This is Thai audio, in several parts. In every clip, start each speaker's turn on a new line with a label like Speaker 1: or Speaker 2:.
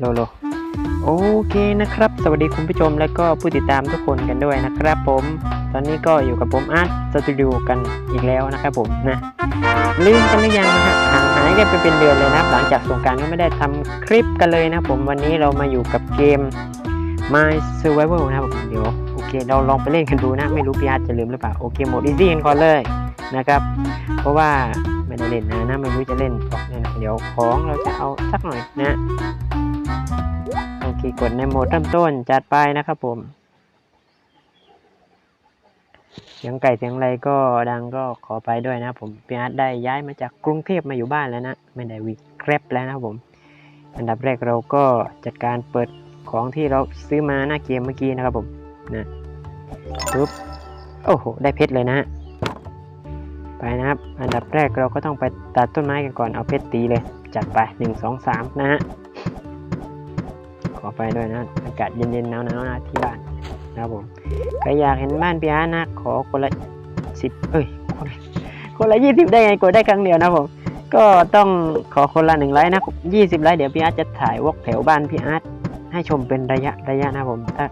Speaker 1: โลโลโอเคนะครับ สวัสดีคุณผู้ชมและก็ผู้ติดตามทุกคนกันด้วยนะครับ ผม ตอนนี้ก็อยู่กับผมอาร์ตสตูดิโอกันอีกแล้วนะครับผมนะลืมกันหรือยังนะฮะห่างหายกันไปเป็นเดือนเลยนะหลังจากสงการก็ไม่ได้ทำคลิปกันเลยนะผมวันนี้เรามาอยู่กับเกม My Survival นะครับผมเดี๋ยวโอเค เราลองไปเล่นกันดูนะ ไม่รู้พี่อาร์ตจะลืมหรือเปล่าโอเคโหมด easy กันก่อนเลยนะครับ เพราะว่าไม่ได้เล่นนะนะไม่รู้จะเล่นออกเนี่ยนะเดี๋ยวของเราจะเอาสักหน่อยนะ โอเคกดในโหมดเริ่มต้นจัดไปนะครับผม เสียงไก่เสียงอะไรก็ดังก็ขอไปด้วยนะผมพี่อาร์ตได้ย้ายมาจากกรุงเทพมาอยู่บ้านแล้วนะ ไม่ได้วีแครบแล้วนะครับผม อันดับแรกเราก็จัดการเปิดของที่เราซื้อมาหน้าเกมเมื่อกี้นะครับผมนะปุ๊บโอ้โห ได้เพชรเลยนะฮะไปนะครับ อันดับแรกเราก็ต้องไปตัดต้นไม้กันก่อน เอาเพชรตีเลย จัดไปหนึ่งสองสามนะฮะ ขอไปด้วยนะ อากาศเย็นๆหนาวๆนะที่บ้านนะครับผมใครอยากเห็นบ้านพี่อาร์นะ ขอคนละสิบเอ้ยคนละคนละยี่สิบได้ไงกดได้ครั้งเดียวนะผม ก็ต้องขอคนละหนึ่งไลค์นะยี่สิบไลค์เดี๋ยวพี่อาร์จะถ่ายวอกแถวบ้านพี่อาร์ให้ชมเป็นระยะระยะนะผม ถ้า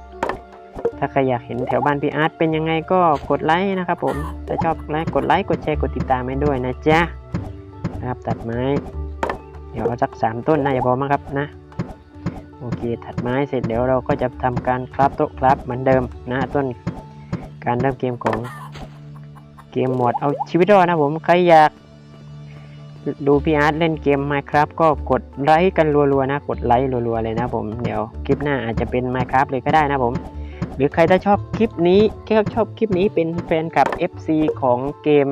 Speaker 1: ถ้าใครอยากเห็นแถวบ้านพี่อาร์ตเป็นยังไงก็กดไลค์นะครับผม ถ้าชอบไลค์กดไลค์กดแชร์กดติดตามให้ด้วยนะจ๊ะนะครับตัดไม้ เดี๋ยวสักสามต้นน่าจะพอมั้งครับนะ โอเค ถัดไม้เสร็จเดี๋ยวเราก็จะทำการคราฟโต๊ะคราฟเหมือนเดิมนะต้นการเริ่มเกมของเกมหมดเอาชีวิตรอดนะผม ใครอยากดูพี่อาร์ตเล่นเกม Minecraft ก็กดไลค์กันรัวๆนะ กดไลค์รัวๆเลยนะผม เดี๋ยวคลิปหน้าอาจจะเป็น Minecraft เลยก็ได้นะผม หรือใครถ้าชอบคลิปนี้แค่ชอบคลิปนี้เป็นแฟนกับ FC ของเกม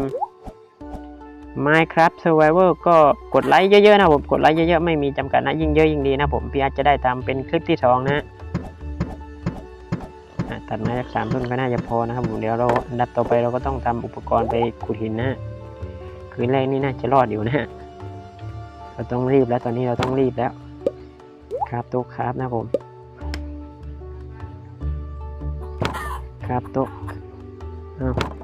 Speaker 1: Minecraft Survival ก็กดไลค์เยอะๆนะผมกดไลค์เยอะๆไม่มีจำกัดนะยิ่งเยอะยิ่งดีนะผมพี่อาร์จะได้ทำเป็นคลิปที่สองนะตัดไม้จากสามต้นก็น่าจะพอนะครับผมเดี๋ยวเราอันดับต่อไปเราก็ต้องทำอุปกรณ์ไปขุดหินนะคืนแรกนี่น่าจะรอดอยู่นะเราต้องรีบแล้วตอนนี้เราต้องรีบแล้ว ครับโต๊ะครับนะผม ครับโต๊ะอ้าว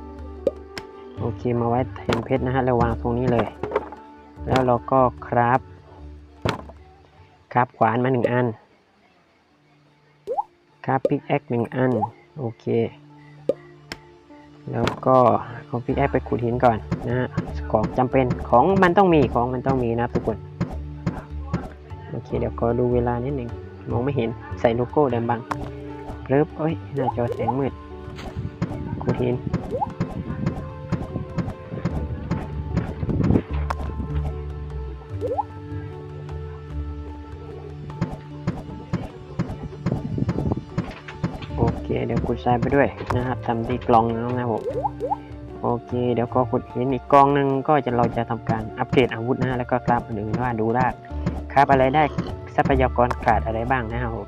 Speaker 1: เคมาไว้แทนเพชรนะฮะแล้ววางตรงนี้เลย แล้วเราก็ครับ ครับขวานมาหนึ่งอัน ครับพิกแอคหนึ่งอัน โอเค แล้วก็เอาพิกแอคไปขุดหินก่อนนะฮะของจำเป็นของมันต้องมีของมันต้องมีนะทุกคนโอเคเดี๋ยวขอดูเวลานิดหนึ่งมองไม่เห็นใส่โลโก้แดงบังเริ่มเอ้ยหน้าจอแสงมืดขุดหิน เคเดี๋ยวขุดทรายไปด้วยนะครับทำที่กล่องแล้วนะครับผมโอเค เดี๋ยวก็ขุดหินอีกกองหนึ่งก็จะเราจะทำการอัปเกรดอาวุธนะแล้วก็กราบหนึ่งว่าดูได้ครับอะไรได้ทรัพยากรขาดอะไรบ้างนะครับผม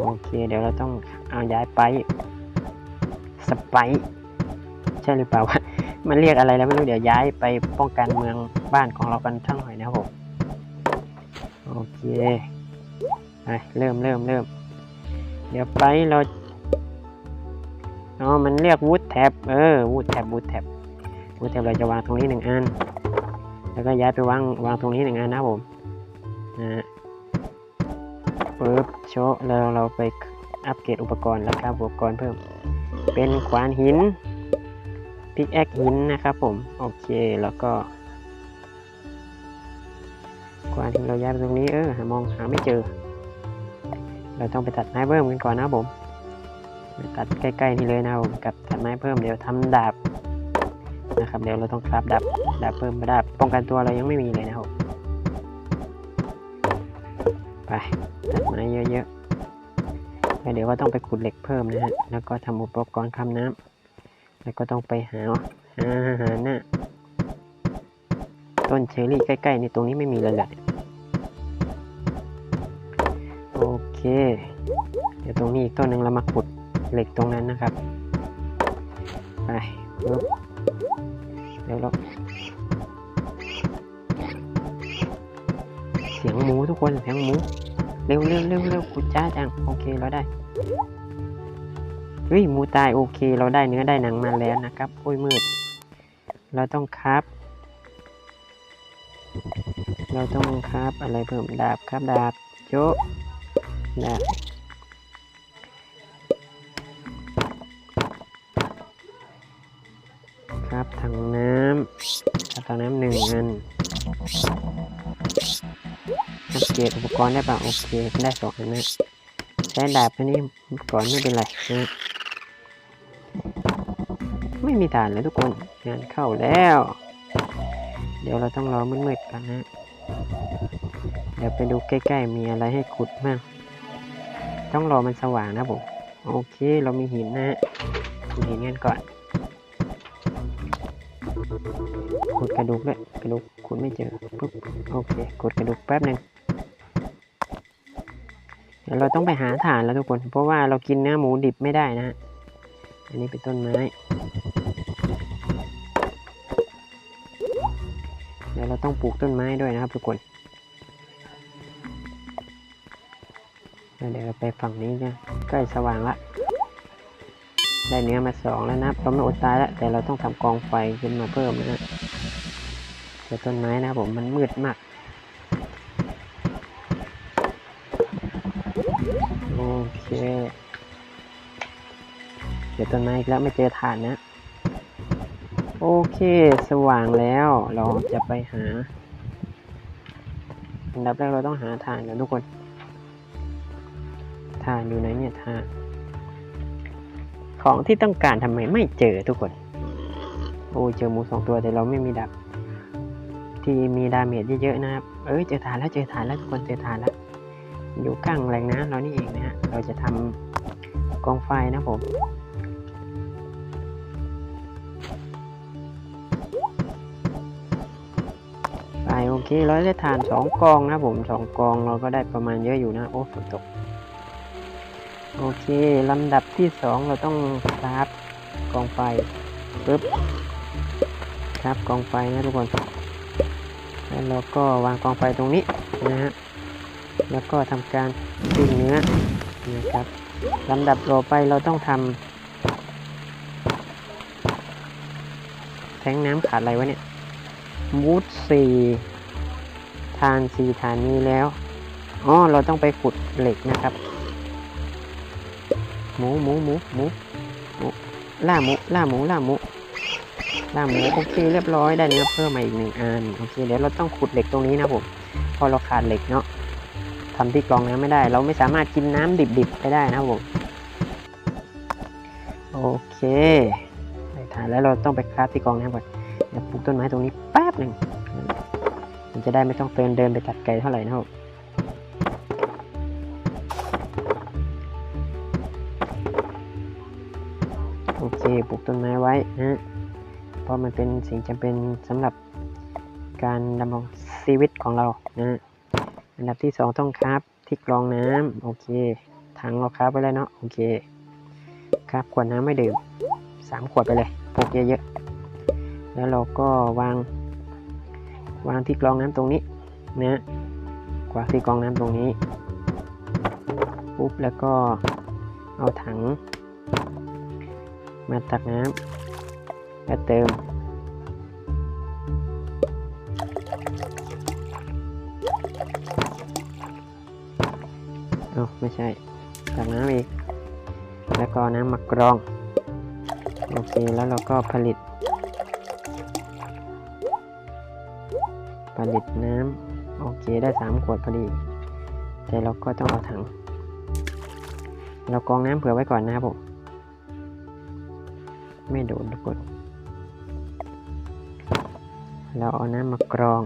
Speaker 1: โอเค เดี๋ยวเราต้องเอาย้ายไปสไปใช่หรือเปล่าวะมันเรียกอะไรแล้วไม่รู้เดี๋ยวย้ายไปป้องกันเมืองบ้านของเรากันทั้งหน่อยนะครับผมโอเคไปเริ่มเริ่มเริ่มเดี๋ยวไปเรา อ๋อ มันเรียกวูดแท็บเออวูดแท็บวูดแท็บวูดแท็บเราจะวางตรงนี้หนึ่งอัน แล้วก็ย้ายไปวางวางตรงนี้หนึ่งอันนะผมนะปึ๊บโชว์แล้วเราไปอัปเกรดอุปกรณ์แล้วครับอุปกรณ์เพิ่ม เป็นขวานหินพิกแอคหินนะครับผม โอเคแล้วก็ขวานหินเราย้ายไปตรงนี้เออหามองหาไม่เจอ เราต้องไปตัดไม้เพิ่มกันก่อนนะผม ตัดใกล้ๆนี่เลยนะครับผมกับตัดไม้เพิ่มเดี๋ยวทำดาบนะครับเดี๋ยวเราต้องคราฟดาบดาบเพิ่มดาบป้องกันตัวเรายังไม่มีเลยนะครับไปตัดไม้เยอะๆแล้วเดี๋ยวก็ต้องไปขุดเหล็กเพิ่มนะฮะแล้วก็ทำอุปกรณ์คำน้ำแล้วก็ต้องไปหาหาอาหารนะต้นเชอร์รี่ใกล้ๆนี่ตรงนี้ไม่มีเลยแหละโอเค เดี๋ยวตรงนี้อีกต้นหนึ่งเรามาขุด เหล็กตรงนั้นนะครับ ไปปึ๊บเดี๋ยวเราเสียงหมูทุกคนเสียงหมู เร็วเร็วเร็วเร็วขุดจ้าจัง โอเคเราได้ เฮ้ยหมูตายโอเค เราได้เนื้อได้หนังมาแล้วนะครับ โอ้ยมืด เราต้องครับ เราต้องครับอะไรเพิ่มดาบครับดาบโจ๊ะด้ครับ ถังน้ำถังน้ำหนึ่งอันอัปเกรดอุปกรณ์ได้ป่ะโอเคได้สองอันนะใช้ดาบอันนี้ก่อนไม่เป็นไรนะไม่มีฐานเลยทุกคนงานเข้าแล้ว เดี๋ยวเราต้องรอมืดๆกันนะเดี๋ยวไปดูใกล้ๆมีอะไรให้ขุดบ้างต้องรอมันสว่างนะผมโอเคเรามีหินนะหินกันก่อน ขุดกระดูกด้วยกระดูกขุดไม่เจอปุ๊บโอเคขุดกระดูกแป๊บหนึ่งเดี๋ยวเราต้องไปหาถ่านแล้วทุกคน เพราะว่าเรากินเนื้อหมูดิบไม่ได้นะ อันนี้เป็นต้นไม้เดี๋ยวเราต้องปลูกต้นไม้ด้วยนะครับทุกคนเดี๋ยวเราไปฝั่งนี้กันใกล้สว่างละ ได้เนื้อมาสองแล้วนะเราไม่อดตายแล้วแต่เราต้องทำกองไฟขึ้นมาเพิ่มนะฮะเจอต้นไม้นะผมมันมืดมากโอเคเจอต้นไม้อีกแล้วไม่เจอถ่านนะ โอเคสว่างแล้วเราจะไปหาอันดับแรกเราต้องหาถ่านกันทุกคนถ่านอยู่ไหนเนี่ยถ่าน ของที่ต้องการทำไมไม่เจอทุกคน โอ้เจอหมูสองตัวแต่เราไม่มีดับ ที่มีดาเมจเยอะๆนะครับ เอ้ยเจอฐานแล้วเจอฐานแล้วทุกคนเจอฐานแล้ว อยู่ข้างแหล่งน้ำเรานี่เองนะฮะ เราจะทำกองไฟนะผมไปโอเคเราได้ฐานสองกองนะผมสองกองเราก็ได้ประมาณเยอะอยู่นะ โอ้ฝนตก โอเคลำดับที่สองเราต้องคราฟกองไฟปึ๊บครับกองไฟนะทุกคนแล้วเราก็วางกองไฟตรงนี้นะฮะแล้วก็ทำการปิ้งเนื้อนะครับลำดับต่อไปเราต้องทำแทงน้ำขาดอะไรวะเนี่ยวูดสี่ทานสี่ฐานนี้แล้วอ๋อเราต้องไปขุดเหล็กนะครับ หมูหมูหมูหมูหมูล่าหมูล่าหมูล่าหมูล่าหมูโอเคเรียบร้อยได้เนื้อเพิ่มมาอีกหนึ่งอันโอเคเดี๋ยวเราต้องขุดเหล็กตรงนี้นะผมเพอเราขาดเหล็กเนาะทำที่กรองน้ำไม่ได้ เราไม่สามารถกินน้ำดิบๆไปได้นะผมโอเคได้ฐานแล้วเราต้องไปคราฟที่กรองน้ำก่อนเดี๋ยวปลูกต้นไม้ตรงนี้แป๊บหนึ่งมันจะได้ไม่ต้องเดินเดินไปตัดไกลเท่าไหร่นะครับ อเคปลูกต้นไม้ไว้นะเพราะมันเป็นสิ่งจำเป็นสำหรับการดำรงชีวิตของเรานะอันดับที่สองต้องครับที่กรองน้ำโอเคถังเราครับไปแล้วเนาะโอเคครับขวดน้ำไม่ดื่มสามขวดไปเลยพกเยอะๆแล้วเราก็วางวางที่กรองน้ำตรงนี้นะวางที่กรองน้ำตรงนี้ปุ๊บแล้วก็เอาถัง มาตักน้ำแล้วเติม เอาไม่ใช่ ตักน้ำอีก แล้วก็น้ำมากรอง โอเค แล้วเราก็ผลิต ผลิตน้ำ โอเค ได้สามขวดพอดี แต่เราก็ต้องเอาถัง เรากรองน้ำเผื่อไว้ก่อนนะครับผม ไม่โดนทุกคน เราเอาน้ำมากรอง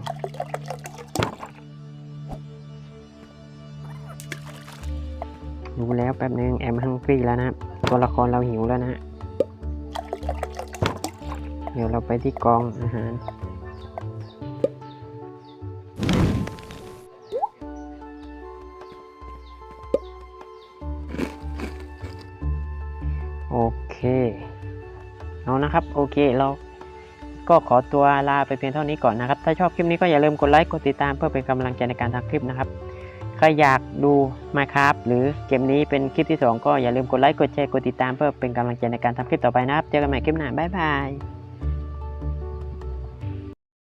Speaker 1: รู้แล้วแป๊บนึงแอมฮังกี้แล้วนะตัวละครเราหิวแล้วนะฮะเดี๋ยวเราไปที่กองอาหาร เอานะครับ โอเคเราก็ขอตัวลาไปเพียงเท่านี้ก่อนนะครับ ถ้าชอบคลิปนี้ก็อย่าลืมกดไลค์กดติดตามเพื่อเป็นกำลังใจในการทำคลิปนะครับใครอยากดูมาครับหรือเกมนี้เป็นคลิปที่ 2 ก็อย่าลืมกดไลค์กดแชร์กดติดตามเพื่อเป็นกำลังใจในการทำคลิปต่อไปนะครับ เจอกันใหม่คลิปหน้าบ๊ายบาย